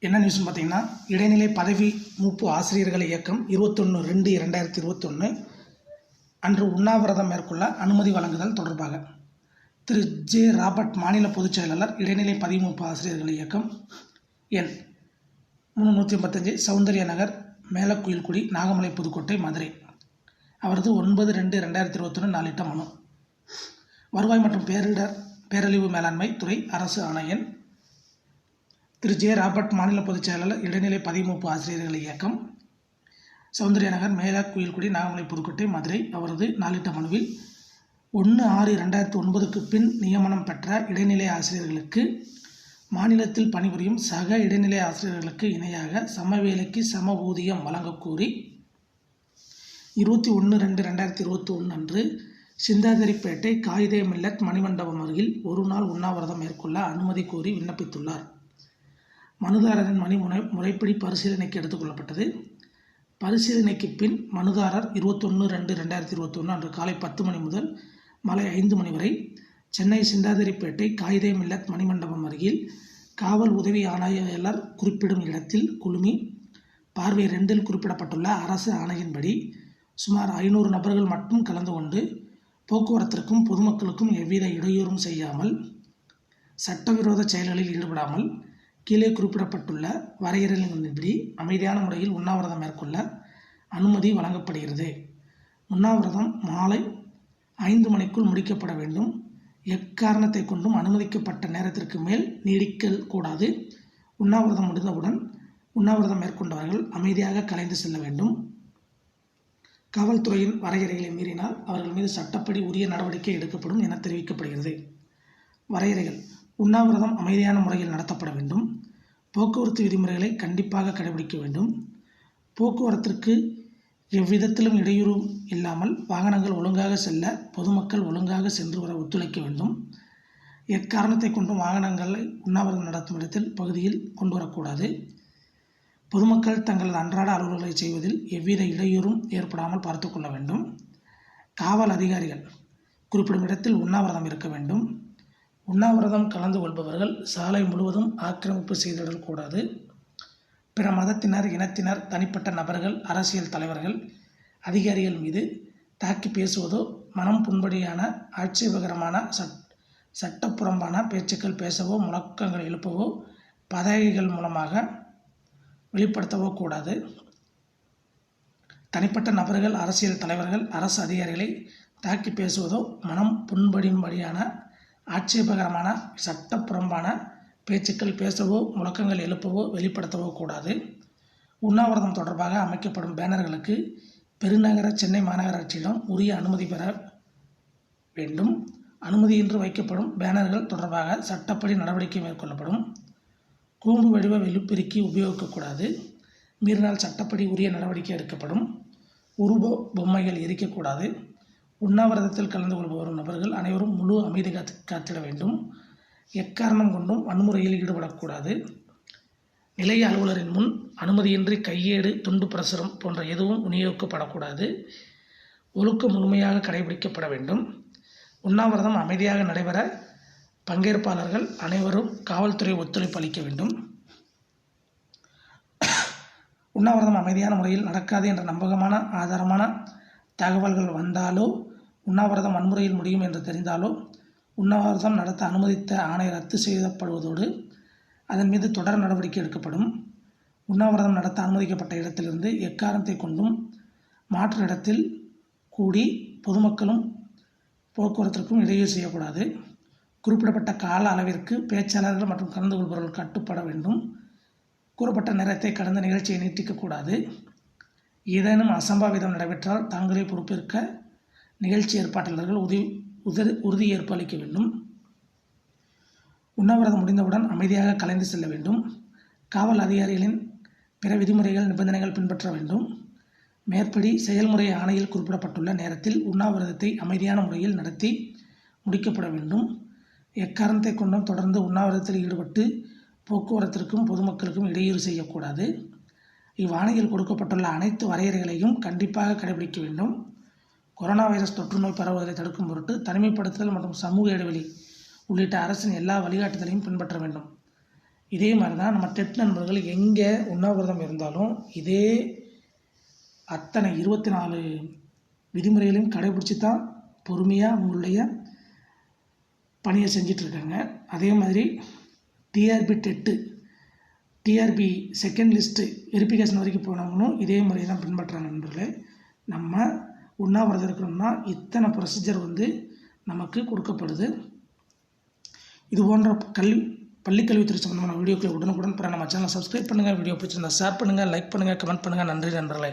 என்ன நியூஸ்னு பார்த்தீங்கன்னா இடைநிலை பதவி மூப்பு ஆசிரியர்கள் இயக்கம் இருபத்தொன்று ரெண்டு இரண்டாயிரத்தி இருபத்தொன்று அன்று உண்ணாவிரதம் மேற்கொள்ள அனுமதி வழங்குதல் தொடர்பாக. திரு. ஜே. ராபர்ட் மாநில பொதுச் செயலாளர் இடைநிலை பதவி மூப்பு ஆசிரியர்கள் இயக்கம். எண் முந்நூற்றி ஐம்பத்தஞ்சு சௌந்தர்ய நகர் மேலக்குயில்குடி நாகமலை புதுக்கோட்டை மதுரை. அவரது ஒன்பது ரெண்டு ரெண்டாயிரத்தி இருபத்தொன்று நாளிட்ட மனு. வருவாய் மற்றும் பேரிடர் பேரழிவு மேலாண்மை துறை அரசு ஆணையன். திரு. ஜே. ராபர்ட் மாநில பொதுச் செயலாளர் இடைநிலை பதிமூப்பு ஆசிரியர்கள் இயக்கம் சௌந்தரிய நகர் மேலா குயில்குடி நாகமலை புதுக்கோட்டை மதுரை. அவரது நாளிட்ட மனுவில் ஒன்று ஆறு ரெண்டாயிரத்தி ஒன்பதுக்கு பின் நியமனம் பெற்ற இடைநிலை ஆசிரியர்களுக்கு மாநிலத்தில் பணிபுரியும் சக இடைநிலை ஆசிரியர்களுக்கு இணையாக சம வேலைக்கு சம ஊதியம் வழங்கக்கோரி இருபத்தி ஒன்று ரெண்டு ரெண்டாயிரத்தி இருபத்தி ஒன்று அன்று சிந்தாதிரிப்பேட்டை காயிதே மில்லத் மணிமண்டபம் அருகில் ஒரு நாள் உண்ணாவிரதம் மேற்கொள்ள அனுமதி கோரி விண்ணப்பித்துள்ளார். மனுதாரரின் மணி முறை முறைப்படி பரிசீலனைக்கு எடுத்துக்கொள்ளப்பட்டது பரிசீலனைக்கு பின் மனுதாரர் இருபத்தொன்று ரெண்டு ரெண்டாயிரத்தி இருபத்தொன்று அன்று காலை பத்து மணி முதல் மாலை ஐந்து மணி வரை சென்னை சிந்தாதிரிப்பேட்டை காயிதே மில்லத் மணிமண்டபம் அருகில் காவல் உதவி ஆணையாளர் குறிப்பிடும் இடத்தில் குழுமி பார்வை ரெண்டில் குறிப்பிடப்பட்டுள்ள அரசு ஆணையின்படி சுமார் ஐநூறு நபர்கள் மட்டும் கலந்து கொண்டு போக்குவரத்திற்கும் பொதுமக்களுக்கும் எவ்வித இடையூறும் செய்யாமல் சட்டவிரோத செயல்களில் ஈடுபடாமல் கீழே குறிப்பிடப்பட்டுள்ள வரையறைகளின்படி அமைதியான முறையில் உண்ணாவிரதம் மேற்கொள்ள அனுமதி வழங்கப்படுகிறது. உண்ணாவிரதம் மாலை ஐந்து மணிக்குள் முடிக்கப்பட வேண்டும். எக்காரணத்தை கொண்டும் அனுமதிக்கப்பட்ட நேரத்திற்கு மேல் நீடிக்க கூடாது. உண்ணாவிரதம் முடிந்தவுடன் உண்ணாவிரதம் மேற்கொண்டவர்கள் அமைதியாக கலைந்து செல்ல வேண்டும். காவல்துறையின் வரையறைகளை மீறினால் அவர்கள் மீது சட்டப்படி உரிய நடவடிக்கை எடுக்கப்படும் என தெரிவிக்கப்படுகிறது. வரையறைகள். உண்ணாவிரதம் அமைதியான முறையில் நடத்தப்பட வேண்டும். போக்குவரத்து விதிமுறைகளை கண்டிப்பாக கடைபிடிக்க வேண்டும். போக்குவரத்திற்கு எவ்விதத்திலும் இடையூறும் இல்லாமல் வாகனங்கள் ஒழுங்காக செல்ல பொதுமக்கள் ஒழுங்காக சென்று வர ஒத்துழைக்க வேண்டும். எக்காரணத்தை கொண்டும் வாகனங்களை உண்ணாவிரதம் நடத்தும் இடத்தில் பகுதியில் கொண்டு வரக்கூடாது. பொதுமக்கள் தங்களது அன்றாட அலுவல்களை செய்வதில் எவ்வித இடையூறும் ஏற்படாமல் பார்த்து கொள்ள வேண்டும். காவல் அதிகாரிகள் குறிப்பிடும் இடத்தில் உண்ணாவிரதம் இருக்க வேண்டும். உண்ணாவிரதம் கலந்து கொள்பவர்கள் சாலை முழுவதும் ஆக்கிரமிப்பு செய்திடக்கூடாது பிற மதத்தினர் இனத்தினர் தனிப்பட்ட நபர்கள் அரசியல் தலைவர்கள் அதிகாரிகள் மீது தாக்கி பேசுவதோ மனம் புண்படியான ஆட்சேபகரமான சட் சட்டப்புறம்பான பேச்சுக்கள் பேசவோ முழக்கங்கள் எழுப்பவோ பதவிகள் மூலமாக வெளிப்படுத்தவோ கூடாது. தனிப்பட்ட நபர்கள் அரசியல் தலைவர்கள் அரசு அதிகாரிகளை தாக்கி பேசுவதோ மனம் புண்படியும்படியான ஆட்சேபகரமான சட்டப்புறம்பான பேச்சுக்கள் பேசவோ முழக்கங்கள் எழுப்பவோ வெளிப்படுத்தவோ கூடாது. உண்ணாவிரதம் தொடர்பாக அமைக்கப்படும் பேனர்களுக்கு பெருநகர சென்னை மாநகராட்சியிடம் உரிய அனுமதி பெற வேண்டும். அனுமதியின்றி வைக்கப்படும் பேனர்கள் தொடர்பாக சட்டப்படி நடவடிக்கை மேற்கொள்ளப்படும். கூம்பு வடிவ வெளிப்பெருக்கி உபயோகிக்கக்கூடாது. மீறினால் சட்டப்படி உரிய நடவடிக்கை எடுக்கப்படும். உருவ பொம்மைகள் எரிக்கக்கூடாது. உண்ணாவிரதத்தில் கலந்து கொள்பவரும் நபர்கள் அனைவரும் முழு அமைதி காத்து காத்திட வேண்டும். எக்காரணம் கொண்டும் வன்முறையில் ஈடுபடக்கூடாது. நிலைய அலுவலரின் முன் அனுமதியின்றி கையேடு துண்டு பிரசுரம் போன்ற எதுவும் விநியோகிக்கப்படக்கூடாது. ஒழுக்கம் முழுமையாக கடைபிடிக்கப்பட வேண்டும். உண்ணாவிரதம் அமைதியாக நடைபெற பங்கேற்பாளர்கள் அனைவரும் காவல்துறை ஒத்துழைப்பு அளிக்க வேண்டும். உண்ணாவிரதம் அமைதியான முறையில் நடக்காது என்ற நம்பகமான ஆதாரமான தகவல்கள் வந்தாலோ உண்ணாவிரதம் வன்முறையில் முடியும் என்று தெரிந்தாலோ உண்ணாவிரதம் நடத்த அனுமதித்த ஆணை ரத்து செய்யப்படுவதோடு அதன் மீது தொடர் நடவடிக்கை எடுக்கப்படும். உண்ணாவிரதம் நடத்த அனுமதிக்கப்பட்ட இடத்திலிருந்து எக்காரணத்தை கொண்டும் மாற்று இடத்தில் கூடி பொதுமக்களும் போக்குவரத்திற்கும் இடையூறு செய்யக்கூடாது. குறிப்பிடப்பட்ட கால அளவிற்கு பேச்சாளர்கள் மற்றும் கலந்து கொள்பவர்கள் கட்டுப்பட வேண்டும். கூறப்பட்ட நேரத்தை கடந்த நிகழ்ச்சியை நீட்டிக்கக்கூடாது ஏதேனும் அசம்பாவிதம் நடைபெற்றால் தாங்களே பொறுப்பேற்க நிகழ்ச்சி ஏற்பாட்டாளர்கள் உதவி உதவி உறுதி அளிக்க வேண்டும். உண்ணாவிரதம் முடிந்தவுடன் அமைதியாக கலைந்து செல்ல வேண்டும். காவல் அதிகாரிகளின் பிற விதிமுறைகள் நிபந்தனைகள் பின்பற்ற வேண்டும். மேற்படி செயல்முறை ஆணையில் குறிப்பிடப்பட்டுள்ள நேரத்தில் உண்ணாவிரதத்தை அமைதியான முறையில் நடத்தி முடிக்கப்பட வேண்டும். எக்காரணத்தை கொண்டும் தொடர்ந்து உண்ணாவிரதத்தில் ஈடுபட்டு போக்குவரத்திற்கும் பொதுமக்களுக்கும் இடையூறு செய்யக்கூடாது. இவ்வாணையில் கொடுக்கப்பட்டுள்ள அனைத்து வரையறைகளையும் கண்டிப்பாக கடைபிடிக்க வேண்டும். கொரோனா வைரஸ் தொற்று நோய் பரவுவதை தடுக்கும் பொருட்டு தனிமைப்படுத்துதல் மற்றும் சமூக இடைவெளி உள்ளிட்ட அரசின் எல்லா வழிகாட்டுதலையும் பின்பற்ற வேண்டும். இதே மாதிரி தான் நம்ம டெட் நண்பர்கள் எங்கே உண்ணாவிரதம் இருந்தாலும் இதே அத்தனை இருபத்தி நாலு விதிமுறைகளையும் கடைபிடிச்சி தான் பொறுமையாக உங்களுடைய பணியை செஞ்சிட்ருக்காங்க. அதே மாதிரி TRB TET TRB second list verification வரைக்கும் போனவங்களும் இதே முறையை தான் பின்பற்றுறாங்க நண்பர்களே. நம்ம உண்ணாவிரதம் இருக்கிறோம்னா இத்தனை ப்ரொசீஜர் வந்து நமக்கு கொடுக்கப்படுது. இது போன்ற கல்வி பள்ளிக்கல்வித்துறை சம்மந்தமான வீடியோக்களை உடனுக்குடன் பிற நம்ம சேனலை சப்ஸ்கிரைப் பண்ணுங்கள் வீடியோ பிடிச்சிருந்தா ஷேர் பண்ணுங்கள் லைக் பண்ணுங்கள் கமெண்ட் பண்ணுங்கள் நன்றி நண்பர்களே.